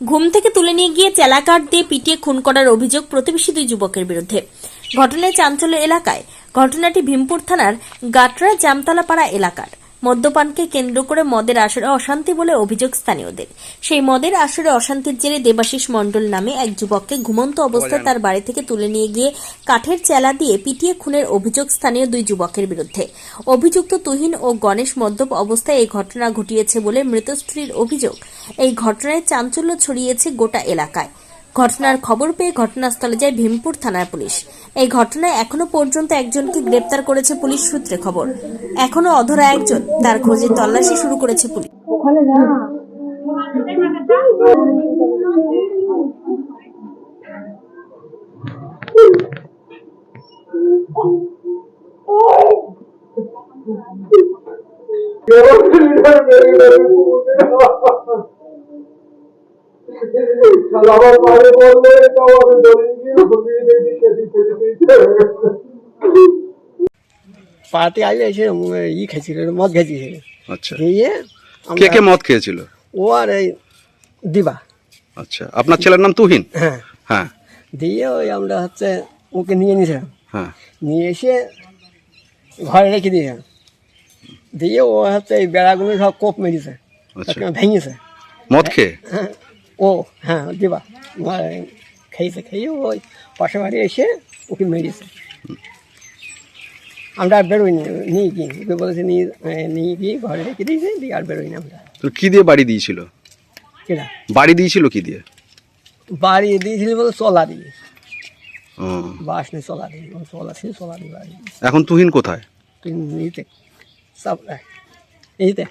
ঘুম থেকে তুলে নিয়ে গিয়ে চেলাকাট দিয়ে পিটিয়ে খুন করার অভিযোগ প্রতিবেশী দুই যুবকের বিরুদ্ধে। ঘটনায় চাঞ্চল্য এলাকায়। ঘটনাটি ভীমপুর থানার গাটরা জামতলাপাড়া এলাকার। মদ্যপানকে কেন্দ্র করে মদের আসরে অশান্তি বলে অভিযোগ স্থানীয়দের। সেই মদের আসরে অশান্তির জেরে দেবাশিস মণ্ডল নামে এক যুবককে ঘুমন্ত অবস্থায় তার বাড়ি থেকে তুলে নিয়ে গিয়ে কাঠের চেলা দিয়ে পিটিয়ে খুনের অভিযোগ স্থানীয় দুই যুবকের বিরুদ্ধে। অভিযুক্ত তুহিন ও গণেশ মদ্যপ অবস্থায় এই ঘটনা ঘটিয়েছে বলে মৃত স্ত্রীর অভিযোগ। এই ঘটনায় চাঞ্চল্য ছড়িয়েছে গোটা এলাকায়। ঘটনার খবর পেয়ে ঘটনাস্থলে যায় ভীমপুর থানার পুলিশ। এই ঘটনায় এখনও পর্যন্ত একজনকে গ্রেপ্তার করেছে পুলিশ সূত্রে খবর। এখনও অধরা একজন, তার খোঁজে তল্লাশি শুরু করেছে পুলিশ। আমার পায়ে বললে তাও আমি দৌড়ে গিয়ে ঘুমিয়ে দেখি সেটি খেতে দিয়েছে পাড়াতে এসে ই খেয়েছিল মদ খেয়েছিল। আচ্ছা। খেয়ে কে কে মদ খেয়েছিল? ও আর এই দিবা। আচ্ছা আপনার ছেলের নাম তুহিন? হ্যাঁ। হ্যাঁ। দিয়ে ওই আমরা হচ্ছে ওকে নিয়ে নিয়েছিলাম। হ্যাঁ। নিয়ে এসে ঘরে রেখে দিয়েছিলাম। দিয়ে ও হচ্ছে এই বেড়াগুলো সব কোপ মেরেছে। আচ্ছা। ভেঙেছে। মদ খেয়ে? হ্যাঁ। ও হ্যাঁ দিবা। খেয়েছে খেয়ে ওই পাশে বাড়ি এসে ওকে মেরেছে আমরা আর বেরোইনি নিয়ে গিয়ে। ওকে বলেছে নিয়ে নিয়ে গিয়ে ঘরে রেখে দিয়েছে দিয়ে আর বেরোইনি আমরা। তো কি দিয়ে বাড়ি দিয়েছিল? কিনা? বাড়ি দিয়েছিল কী দিয়ে? বাড়ি দিয়েছিল বলে চলা দিয়ে। বাস নেই চলা দিয়ে চলা ছিল চলা দিয়ে বাড়ি এখন তুহিন কোথায়? তুই নিতে। সব নিতে